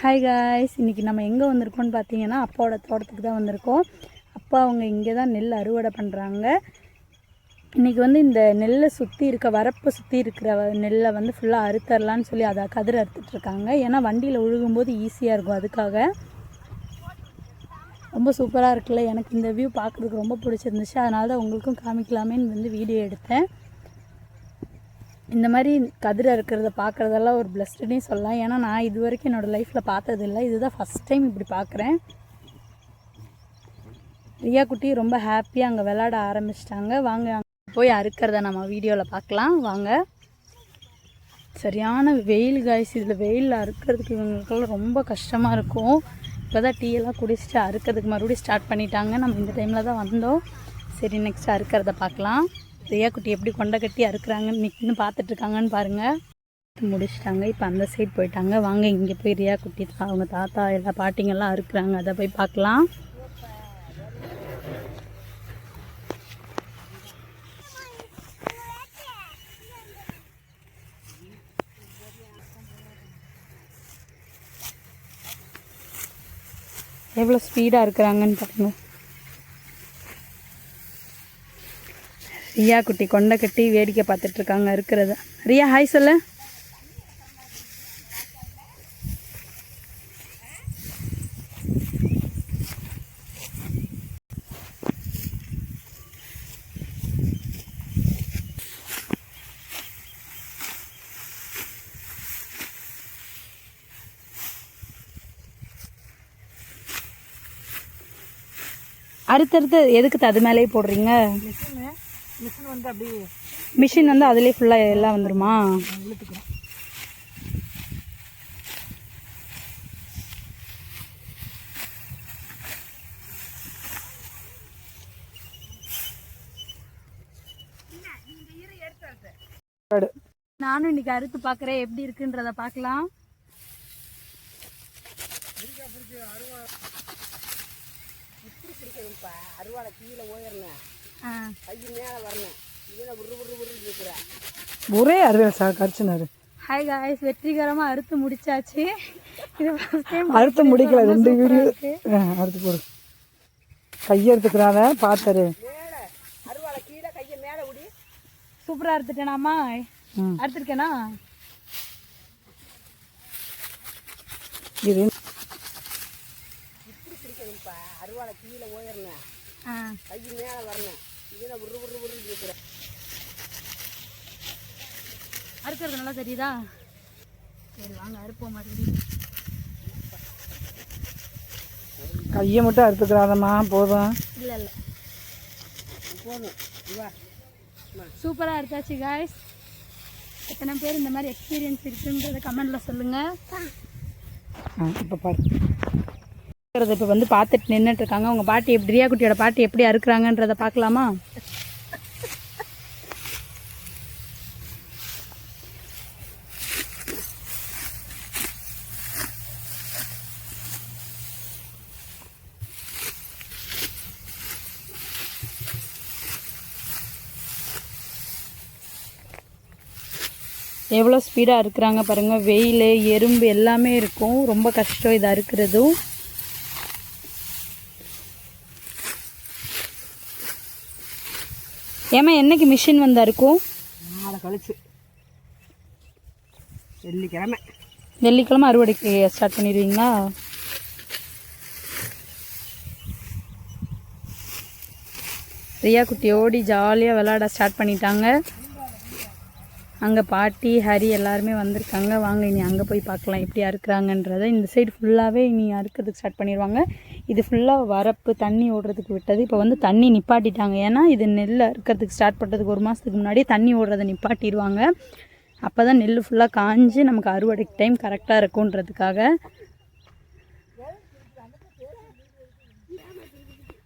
Hi guys இன்றைக்கி நம்ம எங்கே வந்திருக்கோம்னு பார்த்தீங்கன்னா அப்பாவோட தோட்டத்துக்கு தான் வந்திருக்கோம். அப்பா அவங்க இங்கே தான் நெல் அறுவடை பண்ணுறாங்க இன்றைக்கி வந்து இந்த நெல்லை சுற்றி இருக்க வரப்பை சுற்றி இருக்கிற நெல்லை வந்து ஃபுல்லாக அறுத்தரலான்னு சொல்லி அதை கதிர் அறுத்துட்ருக்காங்க ஏன்னா வண்டியில் உழுகும்போது ஈஸியாக இருக்கும் அதுக்காக. ரொம்ப சூப்பராக இருக்குல்ல எனக்கு இந்த வியூ பார்க்குறதுக்கு ரொம்ப பிடிச்சிருந்துச்சு. அதனால தான் உங்களுக்கும் காமிக்கலாமேன்னு வந்து வீடியோ எடுத்தேன். இந்த மாதிரி கதிர் இருக்கிறத பார்க்குறதெல்லாம் ஒரு பிளஸ்டுன்னே சொல்லலாம். ஏன்னா நான் இது வரைக்கும் என்னோடய லைஃப்பில் பார்த்ததில்ல இதுதான் ஃபஸ்ட் டைம் இப்படி பார்க்குறேன் ரியா குட்டி ரொம்ப ஹாப்பியாக அங்கே விளாட ஆரம்பிச்சிட்டாங்க. வாங்க அங்கே போய் அறுக்கிறத நம்ம வீடியோவில் பார்க்கலாம் வாங்க. சரியான வெயில் காய்ஸ் இதில் வெயிலில் அறுக்கிறதுக்கு இவங்களுக்கெல்லாம் ரொம்ப கஷ்டமாக இருக்கும். இப்போ தான் டீயெல்லாம் குடிச்சிட்டு அறுக்கிறதுக்கு மறுபடியும் ஸ்டார்ட் பண்ணிட்டாங்க. நம்ம இந்த டைமில் தான் வந்தோம். சரி நெக்ஸ்ட் அறுக்கிறத பார்க்கலாம் ரியா குட்டி எப்படி கொண்டை கட்டி அறுக்குறாங்கன்னு நிற்கின்னு பார்த்துட்ருக்காங்கன்னு பாருங்கள் முடிச்சிட்டாங்க. இப்போ அந்த சைட் போயிட்டாங்க. வாங்க இங்கே போய் ரியா குட்டி தா- அவங்க தாத்தா எல்லா பாட்டிங்கெல்லாம் அறுக்குறாங்க. அதை போய் பார்க்கலாம். எவ்வளோ ஸ்பீடாக இருக்கிறாங்கன்னு பாருங்கள் ரியா குட்டி கொண்டை கட்டி வேடிக்கை பார்த்துட்டு இருக்காங்க இருக்கிறத. ரியா ஹாய் சொல்லு. அடுத்தடுத்து எதுக்கு அது மேலேயே போடுறீங்க? மிஷினு வந்து அப்படி மிஷின் வந்து அதுலேயே ஃபுல்லாக எல்லாம் வந்துருமா? இழுத்துக்கிறோம். நானும் இன்னைக்கு அறுத்து பார்க்குறேன். எப்படி இருக்குன்றத பார்க்கலாம். அருவாளை கீழே ஓயிடணும் ஒரே அறுவை சார் கடிச்சினாரு ஹாய் காய்ஸ் வெற்றிகரமாக அறுத்து முடிச்சாச்சு. இது ஃபர்ஸ்ட் டைம் அறுத்து முடிக்கல ரெண்டு வீடியோ. அறுத்து போடு கையெடுத்துக்கிறாத பார்த்தாரு மேலே அருவாளை கீழே கையை மேலே விடி சூப்பராக அறுத்துட்டேனாம்மா ம். அறுத்துருக்கேனா? இது அருவாளை கீழே ஓயிடணும் ஆ. கை மேலே வரணும். உரு உரு உரு இருக்கிறேன் அறுக்கிறது நல்லா தெரியுதா? சரி வாங்க அறுப்போம் மறுபடியும். கையை மட்டும் அறுத்துக்கிறாதம்மா போதும். இல்லை இல்லை. போதும் சூப்பராக அறுத்தாச்சு காய்ஸ் எத்தனை பேர் இந்த மாதிரி எக்ஸ்பீரியன்ஸ் இருக்குன்றத கமெண்டில் சொல்லுங்கள் இப்போ பாரு. இப்போ வந்து பார்த்துட்டு நின்றுட்டு இருக்காங்க உங்கள் பாட்டி எப்படி ரியா குட்டியோட பாட்டி எப்படி அறுக்கிறாங்கன்றத பார்க்கலாமா எவ்வளோ ஸ்பீடாக இருக்கிறாங்க பாருங்கள் வெயில் எறும்பு எல்லாமே இருக்கும். ரொம்ப கஷ்டம் இது அறுக்கிறதும். ஏமா என்னைக்கு மிஷின் வந்தா இருக்கும் நாளை கழிச்சு. வெள்ளிக்கிழமை. வெள்ளிக்கிழமை அறுவடைக்கு ஸ்டார்ட் பண்ணிடுவீங்களா? ரியா குட்டி ஓடி ஜாலியாக விளாட ஸ்டார்ட் பண்ணிட்டாங்க. அங்கே பாட்டி ஹரி எல்லாருமே வந்திருக்காங்க. வாங்க இனி அங்கே போய் பார்க்கலாம் எப்படி அறுக்குறாங்கன்றதை இந்த சைடு ஃபுல்லாகவே இனி அறுக்கிறதுக்கு ஸ்டார்ட் பண்ணிடுவாங்க. இது ஃபுல்லாக வரப்பு தண்ணி ஓடுறதுக்கு விட்டது. இப்போ வந்து தண்ணி நிப்பாட்டிட்டாங்க. ஏன்னா இது நெல் அறுக்கிறதுக்கு ஸ்டார்ட் பண்ணுறதுக்கு ஒரு மாதத்துக்கு முன்னாடியே தண்ணி ஓடுறதை நிப்பாட்டிடுவாங்க அப்போ தான் நெல் ஃபுல்லாக காஞ்சு நமக்கு அறுவடைக்கு டைம் கரெக்டாக இருக்குன்றதுக்காக